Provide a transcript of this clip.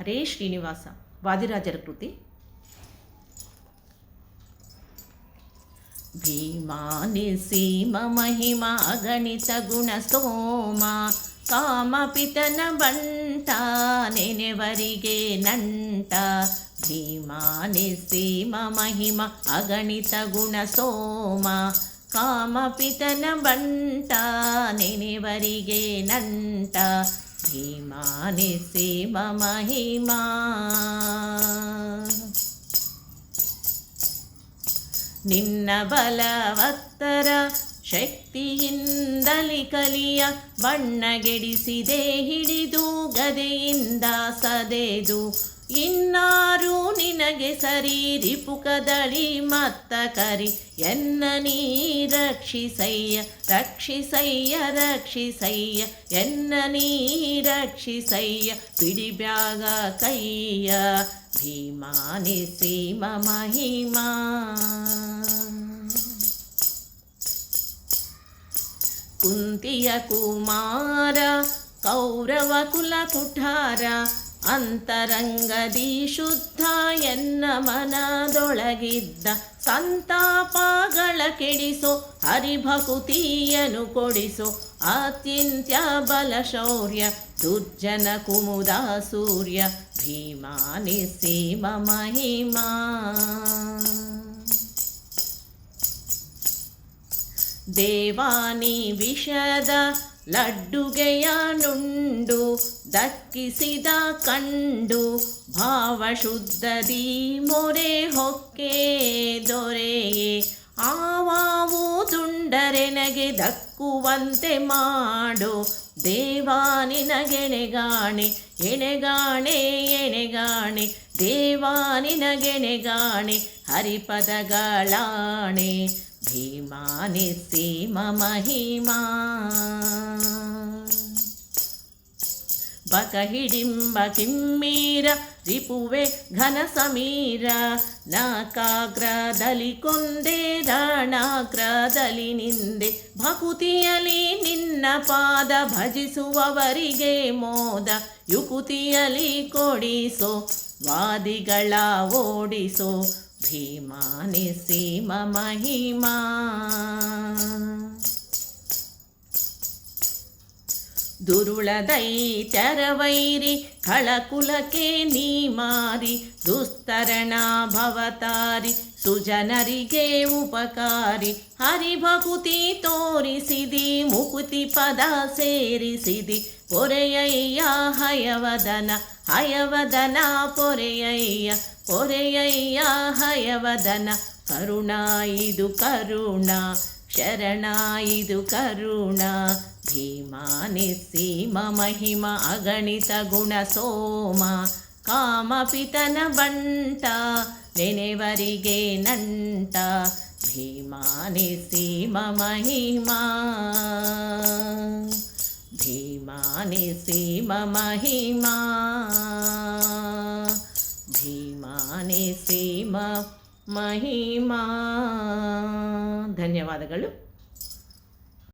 ಹರೇ ಶ್ರೀನಿವಾಸ ವಾದಿರಾಜರ ಕೃತಿ ಭೀಮಾನಿ ಸೀಮ ಮಹಿಮ ಅಗಣಿತ ಗುಣ ಸೋಮ ಕಾಮಪಿತನ ಬಂಟ ನೆನೆವರಿಗೆ ನಂಟ ಭೀಮಾನಿ ಸೀಮ ಮಹಿಮ ಅಗಣಿತ ಗುಣ ಸೋಮ ಕಾಮಪಿತನ ಬಂಟ ನೆನೆವರಿಗೆ ನಂಟ ಭೀಮಾನಿ ಸೇಮ ಮಹಿಮಾ ನಿನ್ನ ಬಲವತ್ತರ ಶಕ್ತಿಯಿಂದಲಿ ಕಲಿಯ ಬಣ್ಣಗೆಡಿಸಿದೆ ಹಿಡಿದು ಗದೆಯಿಂದ ಸದೆದು ಇನ್ನಾರು ನಿನಗೆ ಸರಿ ರಿಪುಕದಳಿ ಮತ್ತ ಕರಿ ಎನ್ನ ನೀ ರಕ್ಷಿಸಯ್ಯ ರಕ್ಷಿಸಯ್ಯ ರಕ್ಷಿಸಯ್ಯ ಎನ್ನ ನೀ ರಕ್ಷಿಸಯ್ಯ ಪಿಡಿಬ್ಯಾಗ ಕೈಯ ಭೀಮಾನಿ ಸೀಮ ಮಹಿಮಾ ಕುಂತಿಯ ಕುಮಾರ ಕೌರವ ಕುಲ ಕುಠಾರ ಅಂತರಂಗದಿ ಶುದ್ಧ ಎನ್ನ ಮನದೊಳಗಿದ್ದ ಸಂತಾಪಗಳ ಕೆಡಿಸೋ, ಹರಿಭಕುತಿಯನು ಕೊಡಿಸೋ ಅತ್ಯಂತ್ಯ ಬಲ ಶೌರ್ಯ, ದುರ್ಜನ ಕುಮುದ ಸೂರ್ಯ, ಭೀಮಾನಿ ಸೀಮ ಮಹಿಮಾ. ದೇವಾನಿ ವಿಷದ ಲಡ್ಡುಗೆಯ ನುಂಡು ದಕ್ಕಿಸಿದ ಕಂಡು ಭಾವಶುದ್ಧದಿ ಮೊರೆ ಹೊಕ್ಕೆ ದೊರೆಯೇ. ಆವಾವು ದುಂಡರೆನಗೆ ದಕ್ಕುವಂತೆ ಮಾಡು. ದೇವಾನಿನಗೆಣೆಗಾಣೆ ಎಣೆಗಾಣೆ ಎಣೆಗಾಣೆ. ದೇವಾನಿನಗೆಣೆಗಾಣೆ ಹರಿಪದಗಳಾಣೆ. ಭೀಮಾನಿ ಸೀಮ ಮಹಿಮಾ ಬಕ ಹಿಡಿಂಬ ಕಿಮ್ಮೀರ ರಿಪುವೆ ಘನ ಸಮೀರ. ನಾಕಾಗ್ರದಲ್ಲಿ ಕೊಂದೆ ರಾಣಾಗ್ರದಲ್ಲಿ ನಿಂದೆ. ಭಕುತಿಯಲಿ ನಿನ್ನ ಪಾದ ಭಜಿಸುವವರಿಗೆ ಮೋದ. ಯುಕುತಿಯಲಿ ಕೊಡಿಸೋ, ವಾದಿಗಳ ಓಡಿಸೋ ಭೀಮಾನಿ ಸೀಮ ಮಹಿಮಾ ದುರುಳದೈತ್ಯರವೈರಿ ಕಳಕುಲಕ್ಕೆ ನೀ ಮಾರಿ ದುಸ್ತರಣ ಭವತಾರಿ ಸುಜನರಿಗೆ ಉಪಕಾರಿ ಹರಿಭಕುತಿ ತೋರಿಸಿದಿ ಮುಕುತಿ ಪದ ಸೇರಿಸಿದಿ ಪೊರೆಯಯ್ಯ ಹಯವದನ ಹಯವದನ ಪೊರೆಯಯ್ಯ ಪೊರೆಯಯ್ಯ ಹಯವದನ ಕರುಣ ಇದು ಕರುಣ ಶರಣ ಇದು ಕರುಣ ಭೀಮಾನಿ ಸೀಮ ಮಹಿಮ ಅಗಣಿತ ಗುಣ ಸೋಮ ಕಾಮಪಿತನ ಬಂಟ ನೆನೆವರಿಗೆ ನಂಟ ಭೀಮಾನಿ ಸೀಮ ಮಹಿಮಾ ಭೀಮಾನಿ ಸೀಮ ಮಹಿಮಾ ಭೀಮಾನಿ ಸೀಮ ಮಹಿಮಾ. ಧನ್ಯವಾದಗಳು.